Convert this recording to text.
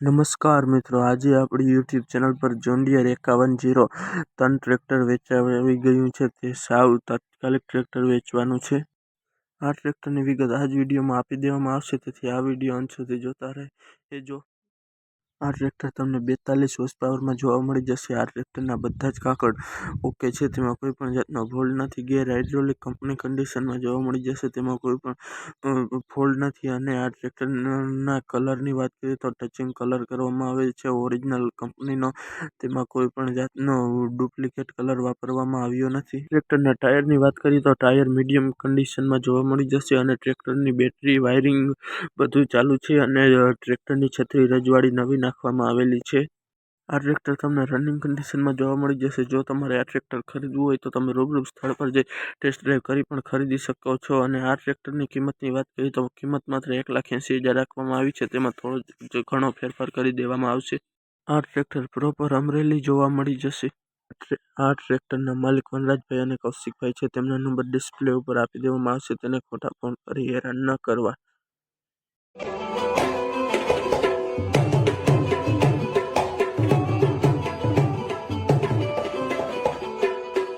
નમસ્કાર મિત્રો, આજે આપણી યુટ્યુબ ચેનલ પર જોન્ડિયર એકાવન જીરો ત્રણ ટ્રેક્ટર વેચાવી ગયું છે. તે સાવ તાત્કાલિક ટ્રેક્ટર વેચવાનું છે. આ ટ્રેક્ટરની વિગત આ જ વિડીયોમાં આપી દેવામાં આવશે. તેથી આ વીડિયો અંત સુધી જોતા રહેજો આ ટ્રેક્ટર તમને બેતાલીસ હોર્સ પાવરમાં જોવા મળી જશે. આ ટ્રેક્ટરના બધા જ કાકડ ઓકે છે. તેમાં કોઈ પણ જાતનો ફોલ્ડ નથી. ગેર હાઇડ્રોલિક કંપની કન્ડિશનમાં જોવા મળી જશે. તેમાં કોઈ પણ ફોલ્ડ નથી. અને આ ટ્રેક્ટરના કલરની વાત કરીએ તો ટચિંગ કલર કરવામાં આવે છે. ઓરિજિનલ કંપનીનો તેમાં કોઈ પણ જાતનો ડુપ્લિકેટ કલર વાપરવામાં આવ્યો નથી. ટ્રેક્ટરના ટાયરની વાત કરીએ તો ટાયર મીડિયમ કન્ડિશનમાં જોવા મળી જશે અને ટ્રેક્ટરની બેટરી વાયરિંગ બધું ચાલુ છે. અને ટ્રેક્ટરની છત્રી રજવાડી નવી નાખવામાં આવેલી છે. આ ટ્રેક્ટર તમને રનિંગ કન્ડિશનમાં જોવા મળી જશે. જો તમારે આ ટ્રેક્ટર ખરીદવું હોય તો તમે રૂબરૂ સ્થળ પર જઈ ટેસ્ટ ડ્રાઈવ કરી પણ ખરીદી શકો છો. અને આ ટ્રેક્ટરની કિંમતની વાત કરીએ તો કિંમત માત્ર એક લાખ એંસી હજાર રાખવામાં આવી છે. તેમાં થોડો ઘણો ફેરફાર કરી દેવામાં આવશે. આ ટ્રેક્ટર પ્રોપર અમરેલી જોવા મળી જશે. આ ટ્રેક્ટરના માલિક વનરાજભાઈ અને કૌશિકભાઈ છે. તેમના નંબર ડિસ્પ્લે ઉપર આપી દેવામાં આવશે. તેને ખોટા ફોન કરી હેરાન ન કરવા.